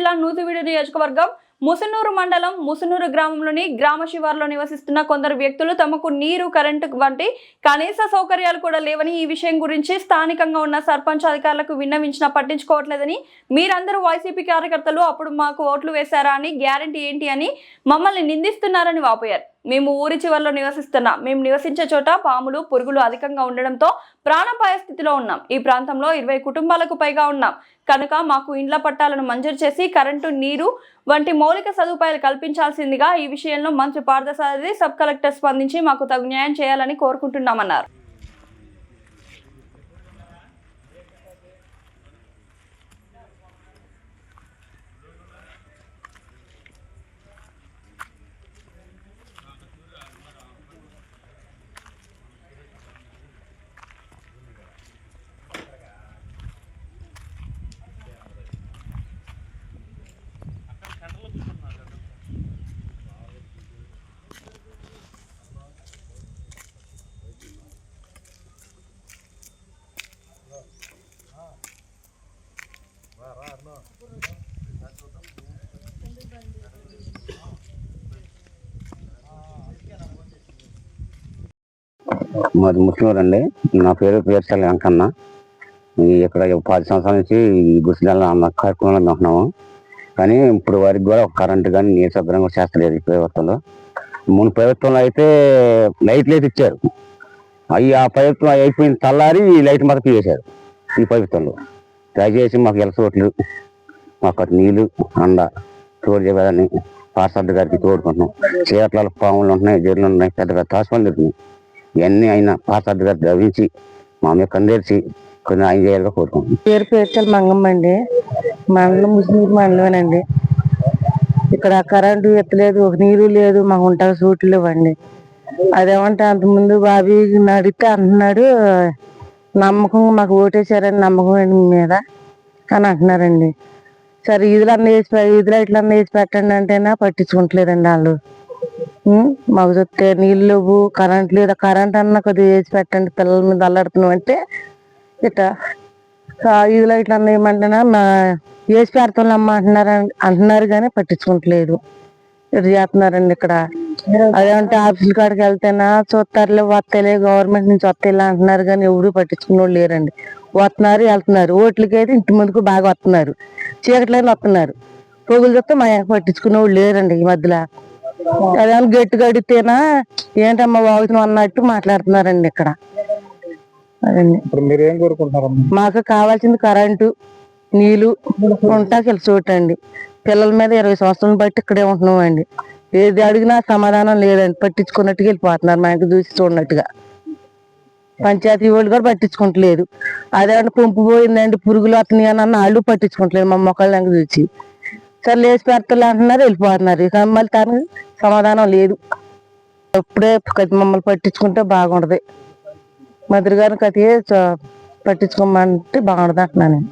జిల్లా నూజివీడు నియోజకవర్గం ముసునూరు మండలం ముసునూరు గ్రామంలోని గ్రామ శివారులో నివసిస్తున్న కొందరు వ్యక్తులు తమకు నీరు కరెంటు వంటి కనీస సౌకర్యాలు కూడా లేవని ఈ విషయం గురించి స్థానికంగా ఉన్న సర్పంచ్ అధికారులకు విన్నవించినా పట్టించుకోవట్లేదని మీరందరూ వైసీపీ కార్యకర్తలు అప్పుడు మాకు ఓట్లు వేశారా అని గ్యారంటీ ఏంటి అని మమ్మల్ని నిందిస్తున్నారని వాపోయారు. మేము ఊరి చివరిలో నివసిస్తున్నాం. మేము నివసించే చోట పాములు పురుగులు అధికంగా ఉండడంతో ప్రాణపాయ స్థితిలో ఉన్నాం. ఈ ప్రాంతంలో ఇరవై కుటుంబాలకు పైగా ఉన్నాం. కనుక మాకు ఇండ్ల పట్టాలను మంజూరు చేసి కరెంటు నీరు వంటి మౌలిక సదుపాయాలు కల్పించాల్సిందిగా ఈ విషయంలో మంత్రి పార్థసారథి సబ్ కలెక్టర్ స్పందించి మాకు తగు న్యాయం చేయాలని కోరుకుంటున్నామన్నారు. మాది ముస్లింలు అండి నా పేరు పేర్చాలి వెంకన్న. ఇక్కడ పది సంవత్సరాల నుంచి ఈ గుడిసెల అన్న కార్యక్రమంలో ఉంటున్నాము కానీ ఇప్పుడు వారికి కూడా ఒక కరెంట్ కానీ నీరు సభ్రంగా కూడా చేస్తలేదు ఈ ప్రభుత్వంలో. మును ప్రభుత్వంలో అయితే లైట్లు అయితే ఇచ్చారు. అవి ఆ ప్రభుత్వం అయిపోయిన తల్లారి ఈ లైట్ మాత్రం తీసేశారు ఈ ప్రభుత్వంలో. దయచేసి మాకు ఎలసోట్లు మాకు అటు నీళ్ళు అండ తోడు చెప్పాలని పార్సడ్ గారికి తోడుకుంటున్నాం. చీరట్ల పాములు ఉంటున్నాయి జర్లు ఉన్నాయి పెద్దగా తాసుపల్లి తిరుగుతున్నాయి ఇవన్నీ ఆయన పాత్ర గారు మా మీద కందేర్చి కొన్ని ఆయన చేయాలని కోరుకుంటున్నాం. పేరు పేర్చల్ మంగమ్మ అండి. మండలం ముస్లిం మండలమేనండి ఇక్కడ కరెంటు ఎత్తలేదు ఒక నీరు లేదు మాకు ఉంటా సూట్లు లేవండి. అదేమంటే అంతకుముందు బాబీ అడిగితే అంటున్నాడు నమ్మకం మాకు ఓటేశారని నమ్మకం అండి మీద. అని అంటున్నారండి. సరే ఈదులు అన్న వేసి ఈదులు ఇట్లా అన్న వేసి పెట్టండి అంటేనా పట్టించుకుంటలేదండి వాళ్ళు. మాకు చూస్తే నీళ్ళు లేవు కరెంట్ లేదా కరెంట్ అన్న కొద్దిగా వేసి పెట్టండి పిల్లల మీద అల్లాడుతున్నాం అంటే ఇట్లా. ఈ లైట్లు అన్న ఏమంటున్నా మా వేసి పెడతాం అమ్మ అంటున్నారు అంటున్నారు కానీ పట్టించుకుంటలేదు. ఇది చేస్తున్నారండి ఇక్కడ. అదేమంటే ఆఫీసుల కాడికి వెళ్తేనా చూస్తారులే వస్తాయిలే గవర్నమెంట్ నుంచి వస్తాయిలే అంటున్నారు కానీ ఎవరు పట్టించుకునే వాళ్ళు లేరండి. వస్తున్నారు వెళ్తున్నారు. ఓట్లకి అయితే ఇంటి ముందుకు బాగా వస్తున్నారు. చీకట్లైనా వస్తున్నారు. పొగులు చూస్తే మా పట్టించుకునే వాళ్ళు లేరండి ఈ మధ్యలో. అదేమన్నా గట్టి గడితేనా ఏంటమ్మా వాగుతున్నాం అన్నట్టు మాట్లాడుతున్నారండి ఇక్కడ. అదండి. ఇప్పుడు మీరు ఏం కోరుకుంటున్నారమ్మా? మాకు కావాల్సింది కరెంటు నీళ్ళు ఉంటా చోటండి. పిల్లల మీద ఇరవై సంవత్సరాలు బట్టి ఇక్కడే ఉంటున్నాం అండి ఏది అడిగినా సమాధానం లేదండి. పట్టించుకున్నట్టుగా వెళ్ళిపోతున్నారు. మా ఇంటి చూసి చూడనట్టుగా. పంచాయతీ వాళ్ళు కూడా పట్టించుకుంటలేదు. అదే పంపు పోయిందండి పురుగులు వస్తున్నాయి అని అన్న వాళ్ళు పట్టించుకుంటలేదు మా మొక్కలు చూసి సరే లేచి పెడతలే అంటున్నారు వెళ్ళిపోతున్నారు. ఇక మళ్ళీ తనకి సమాధానం లేదు. ఎప్పుడే మమ్మల్ని పట్టించుకుంటే బాగుంటది మధుర గారిని కతికే పట్టించుకోమంటే బాగుండదు అంటున్నాను నేను.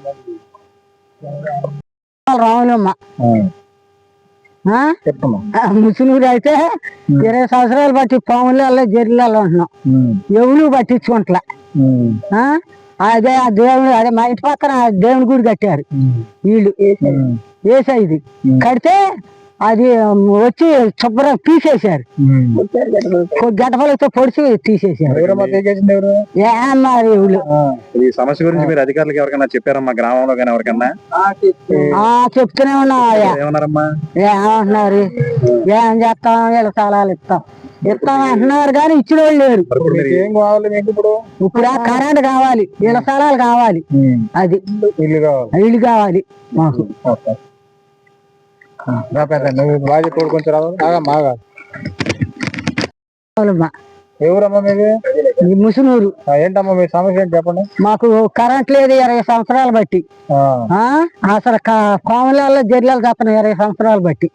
ముసునూరు అయితే ఇరవై సంవత్సరాలు బట్టి పాములలో జర్లలో ఉంటున్నాం. ఎవరు పట్టించుకుంటలే? అదే ఆ దేవుడు అదే మా ఇంటి పక్కన దేవుని గుడి కట్టారు. వీళ్ళు. వేసేది కడితే అది వచ్చి శుభ్రం తీసేశారు. గడపలతో పొడిచి తీసేశారు. ఎవరమ్మా తీసేసింది ఎవరు? ఏమన్నారు వీళ్ళు ఈ సమస్య గురించి మీరు అధికారులకు ఎవరికైనా చెప్పారమ్మా? గ్రామంలో కానీ ఎవరికన్నా ఆ చెప్తూనే ఉన్నాయా ఏమన్నారమ్మా? ఏమంటున్నారు ఏం చేస్తాం? వీళ్ళ స్థలాలు ఇస్తాం. ఇస్తాం అంటున్నారు కానీ ఇచ్చిన వాళ్ళు లేరు. ఇప్పుడు మీరు ఏం కావాలి మీకు ఇప్పుడు? ఇప్పుడు ఆ కరెంట్ కావాలి. వీళ్ళ స్థలాలు కావాలి. అది. ఇల్లు కావాలి. ఇల్లు కావాలి మాకు. నువ్వు బాగా తోడు కొంచెం రావాలి బాగా బాగా. ఎవరమ్మా మీది? ముసునూరు. ఏంటమ్మా మీ సమస్య ఏంటి చెప్పండి. మాకు కరెంట్ లేదు ఇరవై సంవత్సరాలు బట్టి. అసలు కోమలలో జర్లాలు తప్పని ఇరవై సంవత్సరాలు బట్టి?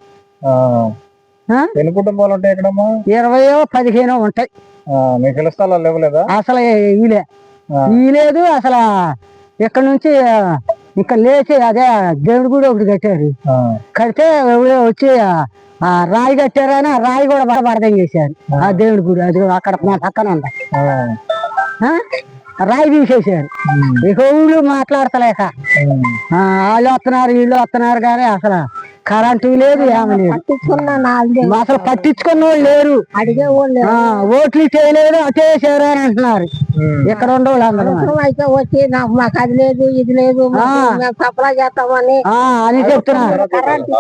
ఎన్ని కుటుంబాలు ఉంటాయి ఇక్కడమ్మా? ఇరవయో పదిహేనో ఉంటాయి. మీకు ఇళ్ళ స్థలాలు లేవలేదా? అసలు ఆ. ఈలేదు అసలు ఇక్కడ నుంచి ఇక్కడ లేచి అదే దేవుడి గుడి ఒకటి కట్టారు కడితే ఎవరో వచ్చి ఆ- రాయి కట్టారని ఆ రాయి కూడా బడబడదం చేశారు. ఆ. దేవుడి గుడి అది అక్కడ మా పక్కన ఉంది? రాయి తీసేసారు ఇక ఊళ్ళు మాట్లాడతలేక. ఆ, వాళ్ళు వస్తున్నారు వీళ్ళు వస్తున్నారు కానీ అసలు కరెంటు లేదు ఏమీ లేదు అసలు పట్టించుకున్న వాళ్ళు లేరు అడిగే వాళ్ళు ఆ, ఓట్లు చేయలేదు అటే చేశారు అని అంటున్నారు ఇక్కడ ఉండే వాళ్ళు అందరూ మరి. అయితే వచ్చి నాకు మాకు అది లేదు ఇది లేదు సప్లై చేస్తామని ఆ, అని చెప్తున్నారు కరెంట్